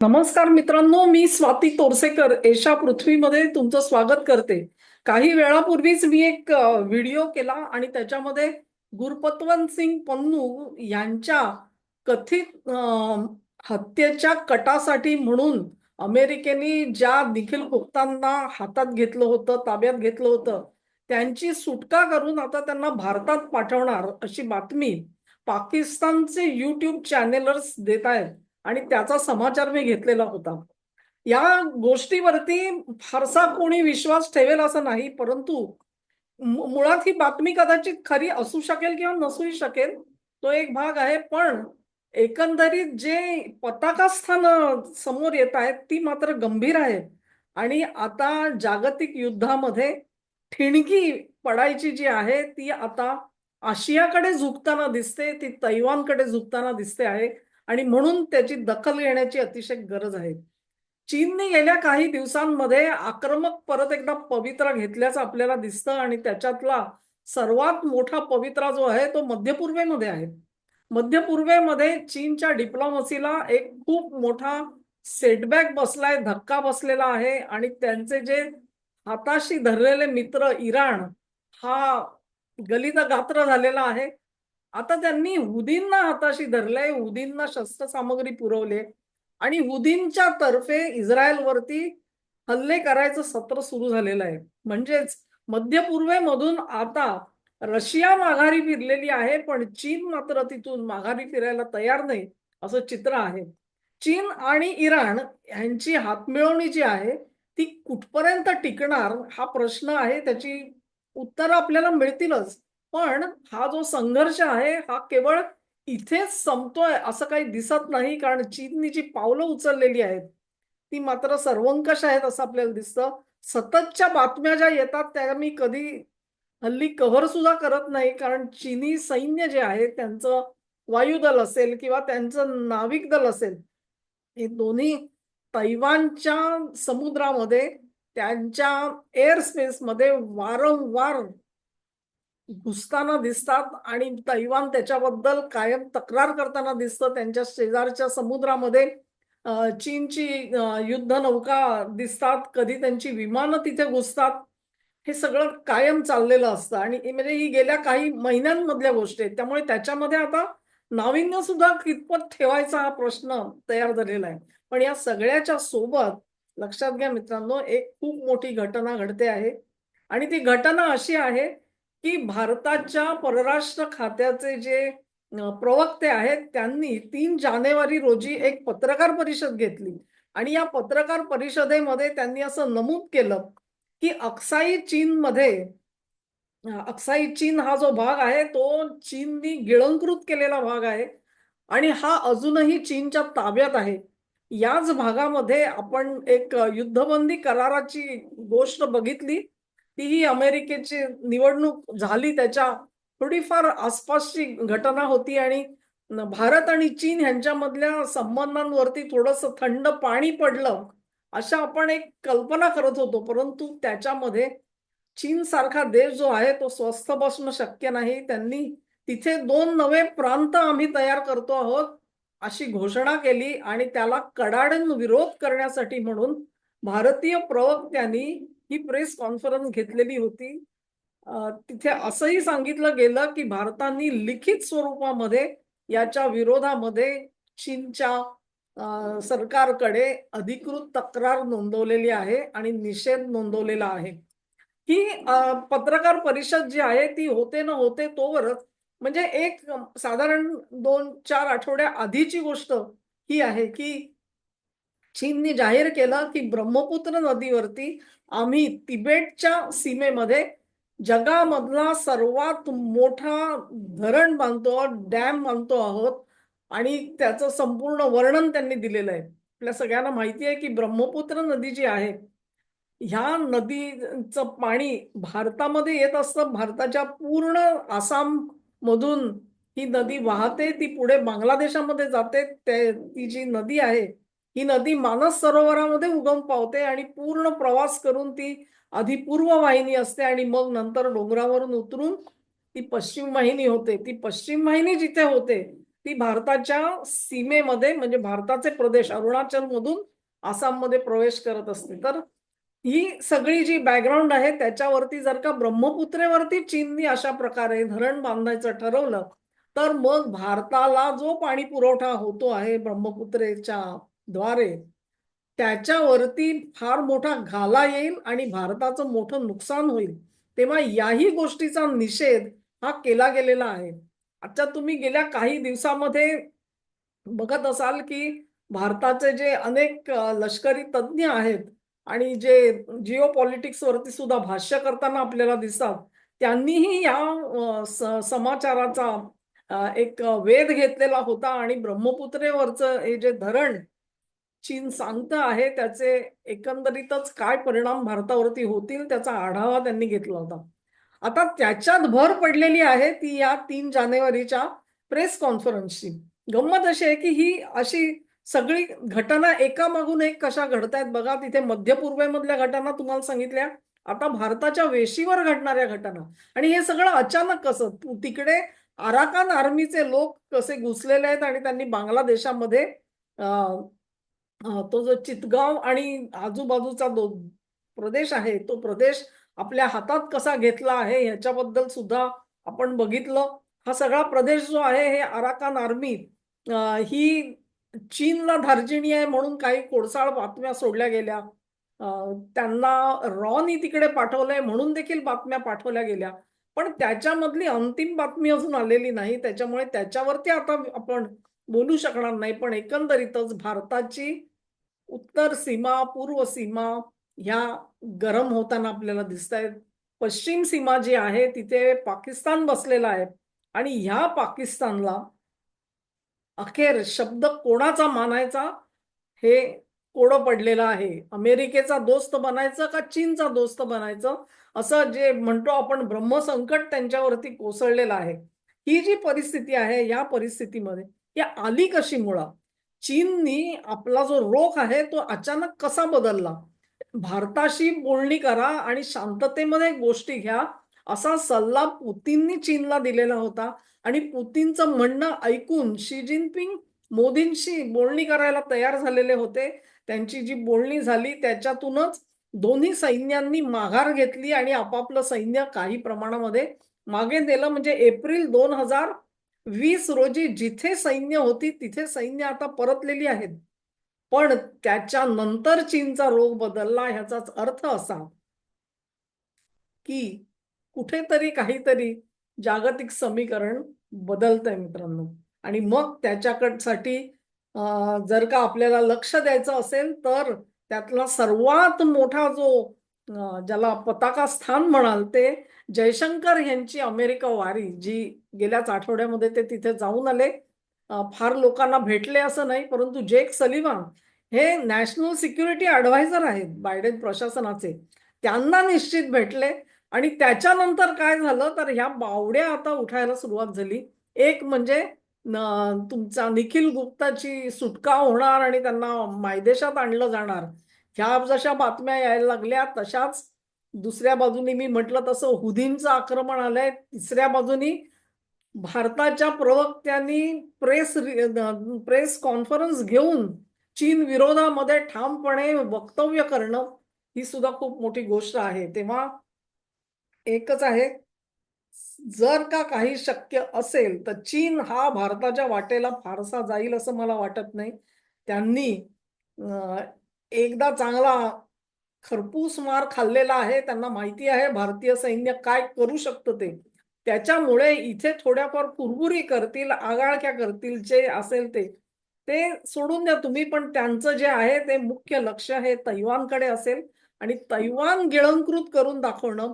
नमस्कार मित्रांनो मी स्वाती तोरसेकर. एशा पृथ्वीमध्ये तुमचं स्वागत करते. काही वेळापूर्वीच मी एक व्हिडिओ केला आणि त्याच्यामध्ये गुरपतवंत सिंग पन्नू यांच्या कथित हत्येच्या कटासाठी म्हणून अमेरिकेने ज्या निखिल गुप्तांना हातात घेतलं होतं ताब्यात घेतलं होतं त्यांची सुटका करून आता त्यांना भारतात पाठवणार अशी बातमी पाकिस्तानचे युट्यूब चॅनेलर्स देत आहेत. आणि त्याचा समाचार मी घेतलेला होता. या गोष्टीवरती फारसा कोणी विश्वास ठेवेल असं नाही परंतु मुळात ही बातमी कदाचित खरी असू शकेल किंवा नसूही शकेल तो एक भाग आहे पण एकंदरीत जे पताका स्थान समोर येत आहेत ती मात्र गंभीर आहे. आणि आता जागतिक युद्धामध्ये ठिणगी पडायची जी आहे ती आता आशियाकडे झुकताना दिसते ती तैवानकडे झुकताना दिसते आहे. आणि म्हणून त्याची दखल घेण्याची अतिशय गरज आहे. चीनने गेल्या काही दिवसांमध्ये आक्रमक परत एकदा पवित्रा घेतल्याचं आपल्याला दिसतं आणि त्याच्यातला सर्वात मोठा पवित्रा जो आहे तो मध्य पूर्वेमध्ये आहे. मध्य पूर्वेमध्ये चीनच्या डिप्लोमसीला एक खूप मोठा सेटबॅक बसलाय धक्का बसलेला आहे आणि त्यांचे जे हाताशी धरलेले मित्र इराण हा गलित गात्र झालेला आहे. आता त्यांनी हुदींना हाताशी धरलंय हुदींना शस्त्रसामग्री पुरवले आणि हुदींच्या तर्फे इस्रायलवरती हल्ले करायचं सत्र सुरू झालेलं आहे. म्हणजेच मध्य पूर्वेमधून आता रशिया माघारी फिरलेली आहे पण चीन मात्र तिथून माघारी फिरायला तयार नाही असं चित्र आहे. चीन आणि इराण यांची हातमिळवणी जी आहे ती कुठपर्यंत टिकणार हा प्रश्न आहे त्याची उत्तरं आपल्याला मिळतीलच. पण हा जो संघर्ष आहे हा केवळ इथेच संपतोय असं काही दिसत नाही कारण चीननी जी पावलं उचललेली आहेत ती मात्र सर्वंकष आहेत असं आपल्याला दिसतं. सततच्या बातम्या ज्या येतात त्या मी कधी हल्ली कव्हर सुद्धा करत नाही कारण चीनी सैन्य जे आहे त्यांचं वायुदल असेल किंवा त्यांचं नाविक दल असेल हे दोन्ही तैवानच्या समुद्रामध्ये त्यांच्या एअर स्पेसमध्ये वारंवार घुसताना दिसतात आणि तैवान त्याच्याबद्दल कायम तक्रार करताना दिसतं. त्यांच्या शेजारच्या समुद्रामध्ये चीनची युद्ध नौका दिसतात. कधी त्यांची विमानं तिथे घुसतात. हे सगळं कायम चाललेलं असतं. आणि म्हणजे ही गेल्या काही महिन्यांमधल्या गोष्टी आहेत. त्यामुळे त्याच्यामध्ये आता नाविन्य सुद्धा कितपत ठेवायचा हा प्रश्न तयार झालेला आहे. पण या सगळ्याच्या सोबत लक्षात घ्या मित्रांनो एक खूप मोठी घटना घडते आहे. आणि ती घटना अशी आहे की भारताच्या परराष्ट्र खात्याचे जे प्रवक्ते आहेत त्यांनी तीन जानेवारी रोजी एक पत्रकार परिषद घेतली. आणि या पत्रकार परिषदेमध्ये त्यांनी असं नमूद केलं की अक्साई चीनमध्ये अक्साई चीन हा जो भाग आहे तो चीननी गिळंकृत केलेला भाग आहे. आणि हा अजूनही चीनच्या ताब्यात आहे. याच भागामध्ये आपण एक युद्धबंदी कराराची गोष्ट बघितली. तीही अमेरिकेची निवडणूक झाली त्याच्या थोडीफार आसपासची घटना होती आणि भारत आणि चीन ह्यांच्यामधल्या संबंधांवरती थोडस थंड पाणी पडलं अशा आपण एक कल्पना करत होतो. परंतु त्याच्यामध्ये चीन सारखा देश जो आहे तो स्वस्थ बसणं शक्य नाही. त्यांनी तिथे दोन नवे प्रांत आम्ही तयार करतो आहोत अशी घोषणा केली आणि त्याला कडाडून विरोध करण्यासाठी म्हणून भारतीय प्रवक्त्यांनी ही प्रेस कॉन्फरन्स घेतलेली होती. तिथे असंही सांगितलं गेलं की भारताने लिखित स्वरूपामध्ये याच्या विरोधामध्ये चीनच्या सरकारकडे अधिकृत तक्रार नोंदवलेली आहे आणि निषेध नोंदवलेला आहे. ही पत्रकार परिषद जी आहे ती होते न होते तोवरच म्हणजे एक साधारण दोन चार आठवड्या आधीची गोष्ट ही आहे की चीनने जाहीर केलं की ब्रह्मपुत्र नदीवरती आम्ही तिबेटच्या सीमेमध्ये जगामधला सर्वात मोठा धरण बांधतो आहोत डॅम बांधतो आहोत. आणि त्याचं संपूर्ण वर्णन त्यांनी दिलेलं आहे. आपल्या सगळ्यांना माहिती आहे की ब्रह्मपुत्र नदी जी आहे ह्या नदीचं पाणी भारतामध्ये येत असतं. भारताच्या पूर्ण आसाम मधून ही नदी वाहते ती पुढे बांगलादेशामध्ये जाते. ते ती जी नदी आहे ही नदी मानस सरोवरामध्ये उगम पावते आणि पूर्ण प्रवास करून ती आधी पूर्व वाहिनी असते आणि मग नंतर डोंगरावरून उतरून ती पश्चिम वाहिनी होते. ती पश्चिम वाहिनी जिथे होते ती भारताच्या सीमेमध्ये म्हणजे भारताचे प्रदेश अरुणाचल मधून आसाममध्ये प्रवेश करत असते. तर ही सगळी जी बॅकग्राऊंड आहे त्याच्यावरती जर का ब्रह्मपुत्रेवरती चीननी अशा प्रकारे धरण बांधायचं ठरवलं तर मग भारताला जो पाणी पुरवठा होतो आहे ब्रह्मपुत्रेच्या द्वारे त्याच्यावरती फार मोठा घाला येईल आणि भारताचं मोठं नुकसान होईल तेव्हा याही गोष्टीचा निषेध हा केला गेलेला आहे. आजच्या तुम्ही गेल्या काही दिवसामध्ये बघत असाल की भारताचे जे अनेक लष्करी तज्ज्ञ आहेत आणि जे जिओ वरती सुद्धा भाष्य करताना आपल्याला दिसतात त्यांनीही या समाचाराचा एक वेध घेतलेला होता आणि ब्रह्मपुत्रेवरचं हे जे धरण चीन सांगत आहे त्याचे एकंदरीतच काय परिणाम भारतावरती होतील त्याचा आढावा त्यांनी घेतला होता. आता त्याच्यात भर पडलेली आहे ती या तीन जानेवारीच्या प्रेस कॉन्फरन्सची. गंमत अशी आहे की ही अशी सगळी घटना एकामागून एक कशा घडतायत बघा. तिथे मध्य पूर्वेमधल्या घटना तुम्हाला सांगितल्या. आता भारताच्या वेशीवर घडणाऱ्या घटना. आणि हे सगळं अचानक कसं? तिकडे आराकान आर्मीचे लोक कसे घुसलेले आहेत आणि त्यांनी बांगलादेशामध्ये तो जो चितगाव आणि आजूबाजूचा जो प्रदेश आहे तो प्रदेश आपल्या हातात कसा घेतला आहे ह्याच्याबद्दल सुद्धा आपण बघितलं. हा सगळा प्रदेश जो आहे हे अराकान आर्मी ही चीनला धार्जिणी आहे म्हणून काही कोळसाळ बातम्या सोडल्या गेल्या. त्यांना रॉनी तिकडे पाठवलंय म्हणून देखील बातम्या पाठवल्या गेल्या. पण त्याच्यामधली अंतिम बातमी अजून आलेली नाही. त्याच्यामुळे त्याच्यावरती आता आपण बोलू शकणार नाही. पण एकंदरीतच भारताची उत्तर सीमा पूर्व सीमा ह्या गरम होताना आपल्याला दिसत आहेत पश्चिम सीमा जी आहे तिथे पाकिस्तान बसलेला आहे. आणि ह्या पाकिस्तानला अखेर शब्द कोणाचा मानायचा? हे कोडं पडलेलं आहे. अमेरिकेचा दोस्त बनायचं का चीनचा दोस्त बनायचं? असं जे म्हणतो आपण ब्रह्मसंकट त्यांच्यावरती कोसळलेलं आहे. ही जी परिस्थिती आहे या परिस्थितीमध्ये या आली कशी मुळात? चीननी आपला जो रोख आहे तो अचानक कसा बदलला? भारताशी बोलणी करा आणि शांततेमध्ये गोष्टी घ्या असा सल्ला पुतीननी चीनला दिलेला होता. आणि पुतीनचं म्हणणं ऐकून शी जिनपिंग मोदींशी बोलणी करायला तयार झालेले होते. त्यांची जी बोलणी झाली त्याच्यातूनच दोन्ही सैन्यांनी माघार घेतली आणि आपापलं सैन्य काही प्रमाणामध्ये मागे नेलं. म्हणजे एप्रिल दोन हजार वीस रोजी जिथे सैन्य होती तिथे सैन्य आता परतलेली आहेत. पण त्याच्यानंतर चीनचा रोग बदलला ह्याचाच अर्थ असा की कुठेतरी काहीतरी जागतिक समीकरण बदलतंय मित्रांनो. आणि मग त्याच्याकडसाठी जर का आपल्याला लक्ष द्यायचं असेल तर त्यातला सर्वात मोठा जो ज्याला पताका स्थान म्हणाल ते जयशंकर यांची अमेरिका वारी जी गेल्याच आठवड्यामध्ये ते तिथे जाऊन आले. फार लोकांना भेटले असं नाही परंतु जेक सलिवान हे नॅशनल सिक्युरिटी ॲडवायझर आहेत बायडेन प्रशासनाचे. त्यांना निश्चित भेटले आणि त्याच्यानंतर काय झालं तर ह्या बावड्या आता उठायला सुरुवात झाली. एक म्हणजे तुमचा निखिल गुप्ताची सुटका होणार आणि त्यांना मायदेशात आणलं जाणार. ह्या जशा बातम्या यायला लागल्या तशाच दुसऱ्या बाजूनी मी म्हटलं तसं हुदींचं आक्रमण आलंय. तिसऱ्या बाजूनी भारताच्या प्रवक्त्यांनी प्रेस प्रेस कॉन्फरन्स घेऊन चीन विरोधामध्ये ठामपणे वक्तव्य करणं ही सुद्धा खूप मोठी गोष्ट आहे. तेव्हा एकच आहे जर का काही शक्य असेल तर चीन हा भारताच्या वाटेला फारसा जाईल असं मला वाटत नाही. त्यांनी एकदा चांगला खरपूस मार खाल्लेला आहे त्यांना माहिती आहे भारतीय सैन्य काय करू शकतं ते. त्याच्यामुळे इथे थोड्याफार कुरबुरी करतील आगाळक्या करतील जे असेल ते. ते सोडून द्या तुम्ही पण त्यांचं जे आहे ते मुख्य लक्ष हे तैवानकडे असेल. आणि तैवान गिळंकृत करून दाखवणं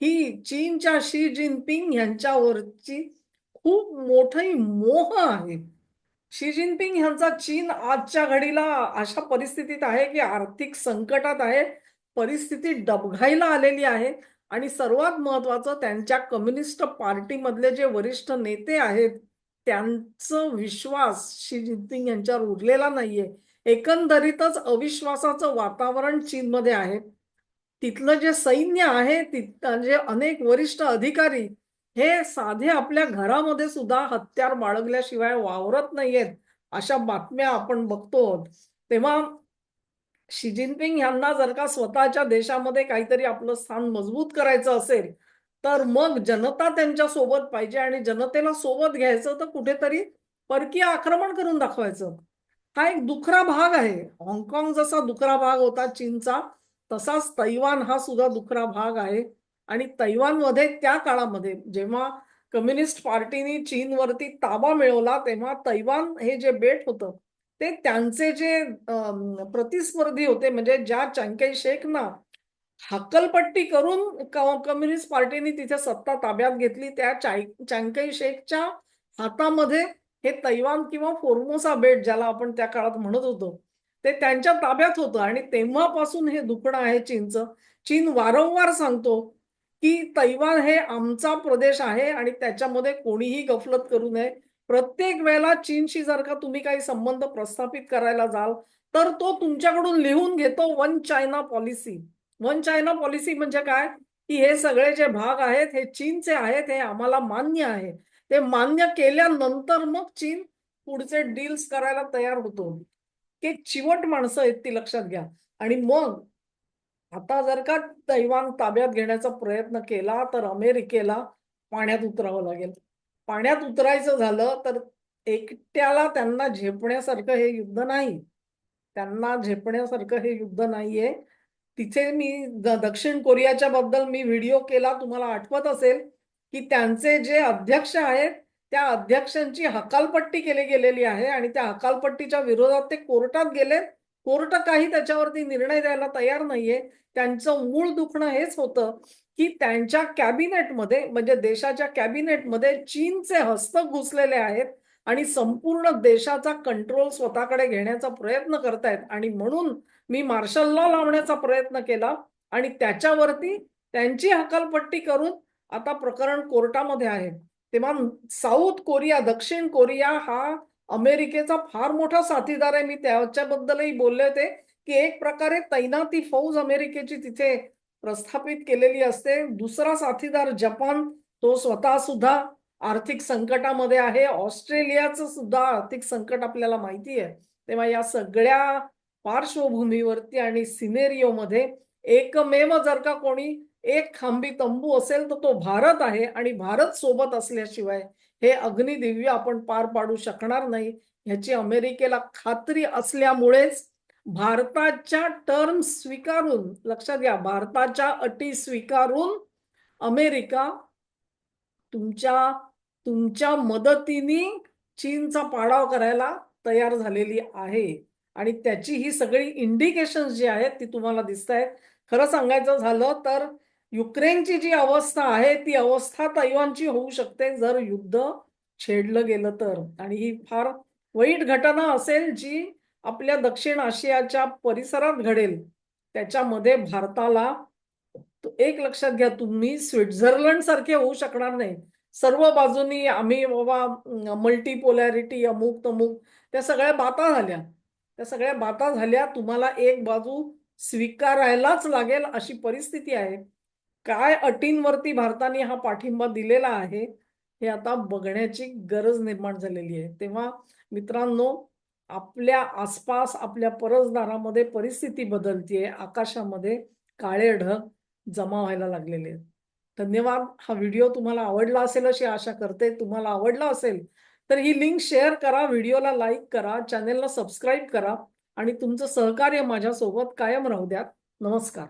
ही चीनच्या शी जिनपिंग यांच्यावरची खूप मोठी मोह आहे. शी जिनपिंग यांचा चीन आजच्या घडीला अशा परिस्थितीत आहे की आर्थिक संकटात आहे. परिस्थिती डबघाईला आलेली आहे. आणि सर्वात महत्वाचं त्यांच्या कम्युनिस्ट पार्टीमधले जे वरिष्ठ नेते आहेत त्यांचं विश्वास शी जिनपिंग यांच्यावर उरलेला नाहीये. एकंदरीतच अविश्वासाचं वातावरण चीनमध्ये आहे. तिथलं जे सैन्य आहे तिथं जे अनेक वरिष्ठ अधिकारी हे साधे आपल्या घरामध्ये सुद्धा हत्यार बाळगल्याशिवाय वावरत नाहीयेत अशा बातम्या आपण बघतो तेव्हा शी जिनपिंग यांना जर का स्वतःच्या देशामध्ये काहीतरी आपलं स्थान मजबूत करायचं असेल तर मग जनता त्यांच्यासोबत पाहिजे आणि जनतेला सोबत घ्यायचं तर कुठेतरी परकीय आक्रमण करून दाखवायचं. हा एक दुखरा भाग आहे. हाँगकाँग जसा दुखरा भाग होता चीनचा तसाच तैवान हा सुद्धा दुखरा भाग आहे. आणि तैवानमध्ये त्या काळामध्ये जेव्हा कम्युनिस्ट पार्टीने चीनवरती ताबा मिळवला तेव्हा तैवान हे जे बेट होतं ते त्यांचे जे प्रतिस्पर्धी होते म्हणजे ज्या चंकै शेखना हक्कलपट्टी करून कम्युनिस्ट पार्टीने तिथे सत्ता ताब्यात घेतली त्या चाय- शेखच्या हातामध्ये हे तैवान किंवा फोर्मोसा बेट ज्याला आपण त्या काळात म्हणत होतो ते त्यांच्या ताब्यात होतं. आणि तेव्हापासून हे दुखणं आहे चीनचं. चीन वारंवार सांगतो की तैवान हे आमचा प्रदेश आहे आणि त्याच्यामध्ये कोणीही गफलत करू नये. प्रत्येक वेळेला चीनशी जर का तुम्ही काही संबंध प्रस्थापित करायला जाल तर तो तुमच्याकडून लिहून घेतो one China policy. One China policy म्हणजे काय? की हे सगळे जे भाग आहेत हे चीनचे आहेत हे आम्हाला मान्य आहे. ते मान्य केल्यानंतर मग चीन पुढचे डील्स करायला तयार होतो. की चिवट माणसं आहेत ती लक्षात घ्या. आणि मग आता जर का तैवान ताब्यात घेण्याचा प्रयत्न केला तर अमेरिकेला पाण्यात उतरावं लागेल. पाण्यात उतरायचं झालं तर एकट्याला त्यांना झेपण्यासारखं हे युद्ध नाही. त्यांना झेपण्यासारखं हे युद्ध नाहीये. तिथे मी दक्षिण कोरियाच्या बद्दल मी व्हिडिओ केला तुम्हाला आठवत असेल की त्यांचे जे अध्यक्ष आहेत त्या अध्यक्षांची हकालपट्टी केली गेलेली आहे आणि त्या हकालपट्टीच्या विरोधात ते कोर्टात गेले. कोर्ट काही त्याच्यावरती निर्णय द्यायला तयार नाहीये. त्यांचं मूळ दुखणं हेच होतं. की त्यांच्या कॅबिनेटमध्ये म्हणजे देशाच्या कॅबिनेटमध्ये चीनचे हस्तक घुसलेले आहेत आणि संपूर्ण देशाचा कंट्रोल स्वतःकडे घेण्याचा प्रयत्न करतायत. आणि म्हणून मी मार्शल लॉ लावण्याचा प्रयत्न केला आणि त्याच्यावरती त्यांची हकालपट्टी करून आता प्रकरण कोर्टामध्ये आहे. तेव्हा साऊथ कोरिया दक्षिण कोरिया हा अमेरिकेचा फार मोठा साथीदार आहे. मी त्याच्याबद्दलही बोलले होते की एक प्रकारे तैनाती फौज अमेरिकेची तिथे प्रस्थापित केलेली असते. दुसरा साथीदार जपान तो स्वतः सुद्धा आर्थिक संकटामध्ये आहे. ऑस्ट्रेलियाचं सुद्धा आर्थिक संकट आपल्याला माहिती आहे. तेव्हा या सगळ्या पार्श्वभूमीवरती आणि सिनेरिओमध्ये एकमेव जर का कोणी एक खांबी तंबू असेल तर तो भारत आहे आणि भारत सोबत असल्याशिवाय हे अग्निदिव्य आपण पार पाडू शकणार नाही. ह्याची अमेरिकेला खात्री असल्यामुळेच भारताच्या टर्म स्वीकारून लक्षात घ्या भारताच्या अटी स्वीकारून अमेरिका तुमच्या तुमच्या मदतीने चीनचा पाडाव करायला तयार झालेली आहे. आणि त्याची ही सगळी इंडिकेशन जी आहेत ती तुम्हाला दिसत आहेत खरं सांगायचं झालं तर युक्रेनची जी अवस्था आहे ती अवस्था तैवानची होऊ शकते जर युद्ध छेडलं गेलं तर. आणि ही फार वाईट घटना असेल जी आपल्या दक्षिण आशियाच्या परिसरात घडेल. त्याच्यामध्ये भारताला एक लक्षात घ्या तुम्ही स्वित्झर्लंड सारखे होऊ शकणार नाही. सर्व बाजूनी आम्ही बाबा मल्टीपोलॅरिटी अमुक तमुक त्या सगळ्या बाता झाल्या. त्या सगळ्या बाता झाल्या तुम्हाला एक बाजू स्वीकारायलाच लागेल अशी परिस्थिती आहे. काय अटींवरती भारताने हा पाठिंबा दिलेला आहे हे आता बघण्याची गरज निर्माण झालेली आहे. तेव्हा मित्रांनो आपल्या आसपास आपल्या परसदारामध्ये परिस्थिती बदलतीये आकाशामध्ये काळे ढग जमा व्हायला लागलेले आहेत. धन्यवाद. हा व्हिडिओ तुम्हाला आवडला असेल अशी आशा करते. तुम्हाला आवडला असेल तर ही लिंक शेअर करा व्हिडिओला लाईक करा चॅनेलला सबस्क्राईब करा आणि तुमचं सहकार्य माझ्यासोबत कायम राहू द्यात. नमस्कार.